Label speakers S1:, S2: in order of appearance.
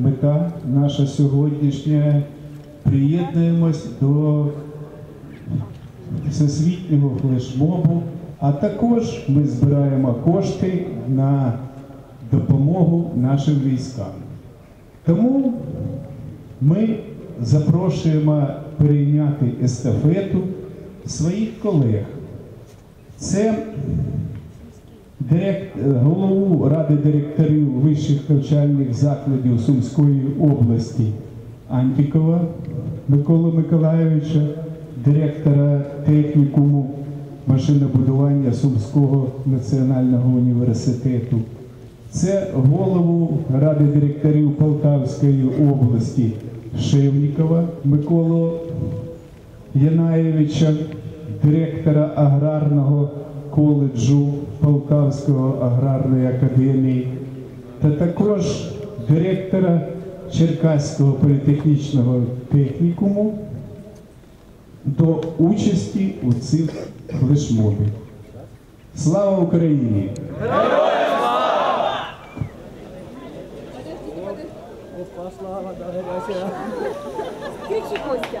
S1: мета наша сьогоднішня. Приєднуємось до всесвітнього флешмобу, а також ми збираємо кошти на допомогу нашим військам. Тому ми запрошуємо перейняти естафету своїх колег. Це голову Ради директорів вищих навчальних закладів Сумської області Антікова Микола Миколайовича, директора технікуму машинобудування Сумського національного університету. Це голову Ради директорів Полтавської області Шевнікова Миколу Янаєвича, директора аграрного коледжу Полтавського аграрної академії та також директора Черкаського політехнічного технікуму до участі у цих флешмобі. Слава Україні!
S2: Слава! Кричи Костя!